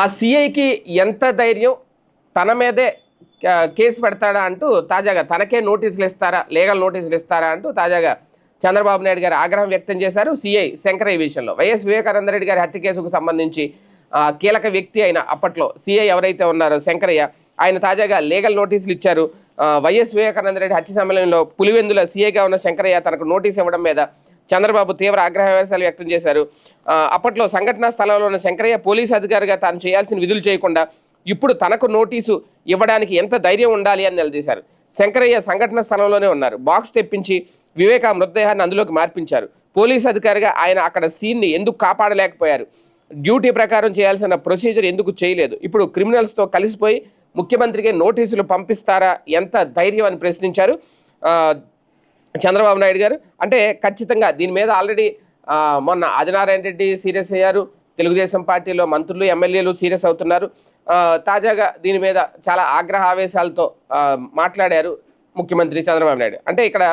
ఆ సిఐకి ఎంత ధైర్యం తన మీదే కేసు పెడతాడా అంటూ తాజాగా తనకే నోటీసులు ఇస్తారా లీగల్ నోటీసులు ఇస్తారా అంటూ తాజాగా చంద్రబాబు నాయుడు గారు ఆగ్రహం వ్యక్తం చేశారు సిఐ శంకరయ్య విషయంలో. వైఎస్ వివేకానంద రెడ్డి గారి హత్య కేసుకు సంబంధించి కీలక వ్యక్తి అయిన అప్పట్లో సిఐ ఎవరైతే ఉన్నారో శంకరయ్య ఆయన తాజాగా లీగల్ నోటీసులు ఇచ్చారు. వైఎస్ వివేకానంద రెడ్డి హత్య సమయంలో పులివెందుల సీఐగా ఉన్న శంకరయ్య తనకు నోటీస్ ఇవ్వడం మీద చంద్రబాబు తీవ్ర ఆగ్రహవేశాలు వ్యక్తం చేశారు. అప్పట్లో సంఘటనా స్థలంలో ఉన్న శంకరయ్య పోలీసు అధికారిగా తాను చేయాల్సిన విధులు చేయకుండా ఇప్పుడు తనకు నోటీసు ఇవ్వడానికి ఎంత ధైర్యం ఉండాలి అని నిలదీశారు. శంకరయ్య సంఘటన స్థలంలోనే ఉన్నారు. బాక్స్ తెప్పించి వివేక మృతదేహాన్ని అందులోకి మార్పించారు. పోలీసు అధికారిగా ఆయన అక్కడ సీన్ని ఎందుకు కాపాడలేకపోయారు? డ్యూటీ ప్రకారం చేయాల్సిన ప్రొసీజర్ ఎందుకు చేయలేదు? ఇప్పుడు క్రిమినల్స్తో కలిసిపోయి ముఖ్యమంత్రికి నోటీసులు పంపిస్తారా? ఎంత ధైర్యం అని ప్రశ్నించారు. చంద్రబాబు నాయుడు గారు. అంటే ఖచ్చితంగా దీని మీద ఆల్రెడీ మొన్న ఆదినారాయణ రెడ్డి సీరియస్ అయ్యారు. తెలుగుదేశం పార్టీలో మంత్రులు ఎమ్మెల్యేలు సీరియస్ అవుతున్నారు. తాజాగా దీని మీద చాలా ఆగ్రహ ఆవేశాలతో మాట్లాడారు ముఖ్యమంత్రి చంద్రబాబు నాయుడు. అంటే ఇక్కడ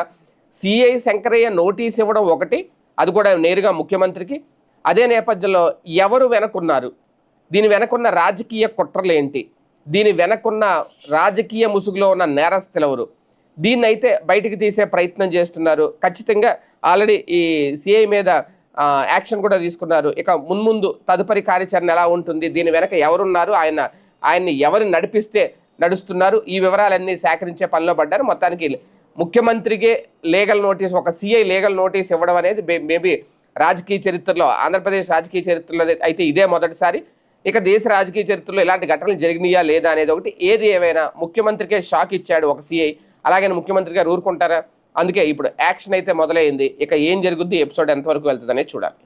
సిఐ శంకరయ్య నోటీస్ ఇవ్వడం ఒకటి అది కూడా నేరుగా ముఖ్యమంత్రికి. అదే నేపథ్యంలో ఎవరు వెనకున్నారు? దీని వెనకున్న రాజకీయ కుట్రలు ఏంటి దీని వెనకున్న రాజకీయ ముసుగులో ఉన్న నేరస్తులు ఎవరు? దీన్ని అయితే బయటికి తీసే ప్రయత్నం చేస్తున్నారు. ఖచ్చితంగా ఆల్రెడీ ఈ సిఐ మీద యాక్షన్ కూడా తీసుకున్నారు. ఇక మున్ముందు తదుపరి కార్యాచరణ ఎలా ఉంటుంది? దీని వెనక ఎవరున్నారు? ఆయన ఆయన్ని ఎవరు నడిపిస్తే నడుస్తున్నారు? ఈ వివరాలన్నీ సేకరించే పనిలో పడ్డారు. మొత్తానికి ముఖ్యమంత్రికే లీగల్ నోటీస్ ఒక సిఐ లీగల్ నోటీస్ ఇవ్వడం అనేది మేబీ రాజకీయ చరిత్రలో ఆంధ్రప్రదేశ్ రాజకీయ చరిత్రలో అయితే ఇదే మొదటిసారి. ఇక దేశ రాజకీయ చరిత్రలో ఇలాంటి ఘటనలు జరిగినాయా లేదా అనేది ఒకటి. ఏది ఏమైనా ముఖ్యమంత్రికే షాక్ ఇచ్చాడు ఒక సిఐ. అలాగే ముఖ్యమంత్రి గారు ఊరుకుంటారా? అందుకే ఇప్పుడు యాక్షన్ అయితే మొదలైంది. ఇక ఏం జరుగుద్ది? ఎపిసోడ్ ఎంతవరకు వెళ్తుంది అనేది చూడాలి.